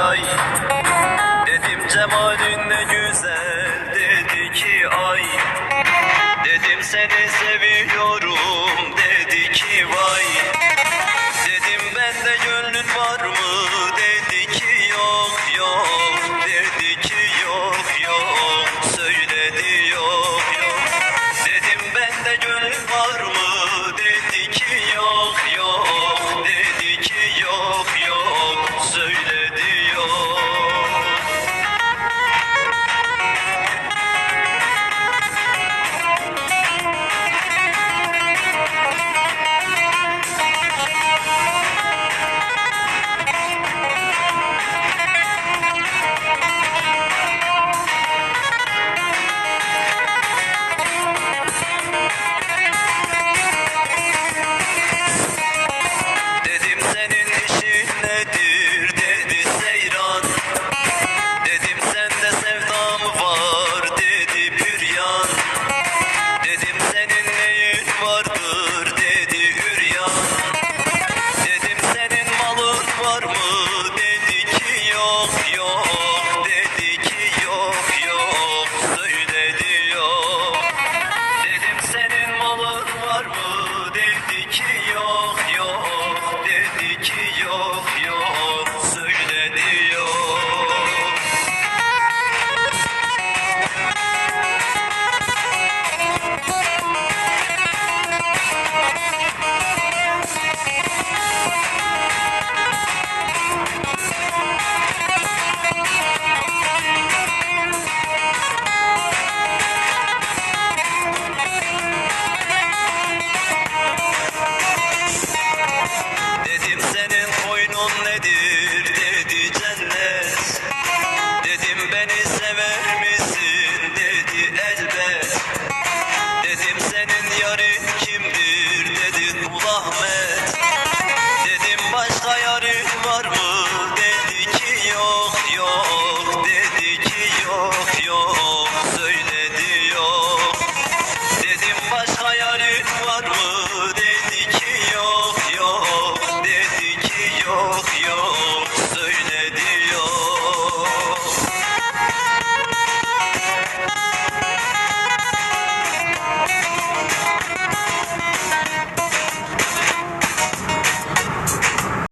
ay. Dedim cemalin ne güzel dedi ki ay. Dedim seni seviyorum. vardır dedi üryan Dedim senin malın var mı?